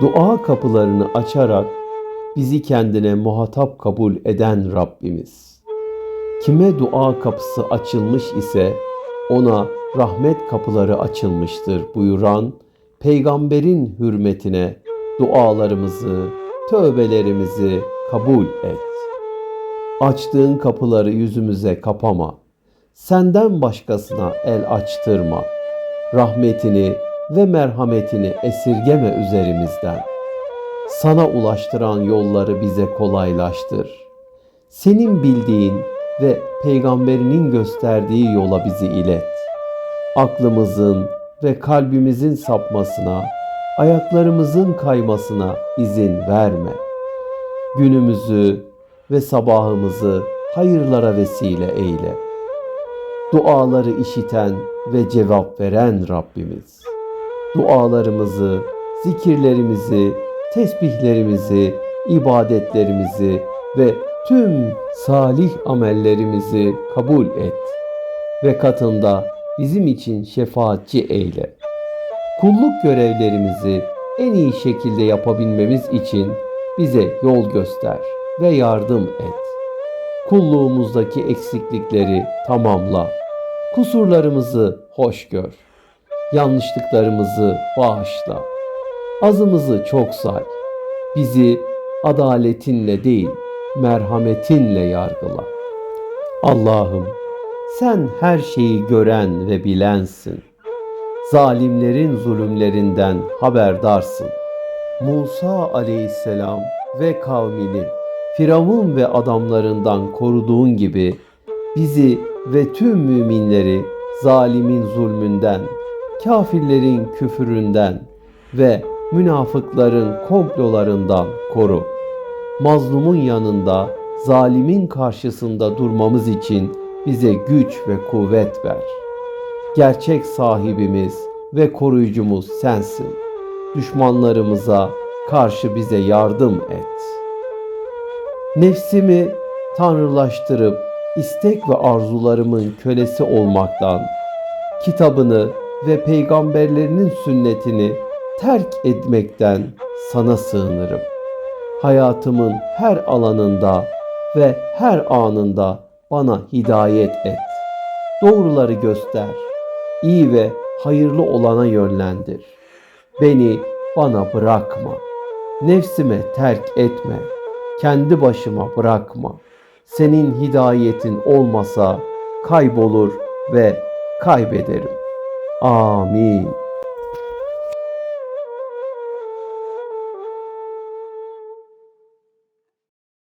Dua kapılarını açarak bizi kendine muhatap kabul eden Rabbimiz. Kime dua kapısı açılmış ise ona rahmet kapıları açılmıştır buyuran peygamberin hürmetine dualarımızı, tövbelerimizi kabul et. Açtığın kapıları yüzümüze kapama. Senden başkasına el açtırma. Rahmetini ve merhametini esirgeme üzerimizden. Sana ulaştıran yolları bize kolaylaştır. Senin bildiğin ve peygamberinin gösterdiği yola bizi ilet. Aklımızın ve kalbimizin sapmasına, ayaklarımızın kaymasına izin verme. Günümüzü ve sabahımızı hayırlara vesile eyle. Duaları işiten ve cevap veren Rabbimiz. Dualarımızı, zikirlerimizi, tesbihlerimizi, ibadetlerimizi ve tüm salih amellerimizi kabul et ve katında bizim için şefaatçi eyle. Kulluk görevlerimizi en iyi şekilde yapabilmemiz için bize yol göster ve yardım et. Kulluğumuzdaki eksiklikleri tamamla. Kusurlarımızı hoş gör. Yanlışlıklarımızı bağışla. Azımızı çok say. Bizi adaletinle değil, merhametinle yargıla. Allah'ım sen her şeyi gören ve bilensin. Zalimlerin zulümlerinden haberdarsın. Musa aleyhisselam ve kavmini Firavun ve adamlarından koruduğun gibi bizi ve tüm müminleri zalimin zulmünden, kafirlerin küfüründen ve münafıkların komplolarından koru. Mazlumun yanında, zalimin karşısında durmamız için bize güç ve kuvvet ver. Gerçek sahibimiz ve koruyucumuz sensin. Düşmanlarımıza karşı bize yardım et. Nefsimi tanrılaştırıp istek ve arzularımın kölesi olmaktan, kitabını ve peygamberlerinin sünnetini terk etmekten sana sığınırım. Hayatımın her alanında ve her anında bana hidayet et. Doğruları göster. iyi ve hayırlı olana yönlendir. Beni bana bırakma. Nefsime terk etme. Kendi başıma bırakma. Senin hidayetin olmasa kaybolur ve kaybederim. 阿弥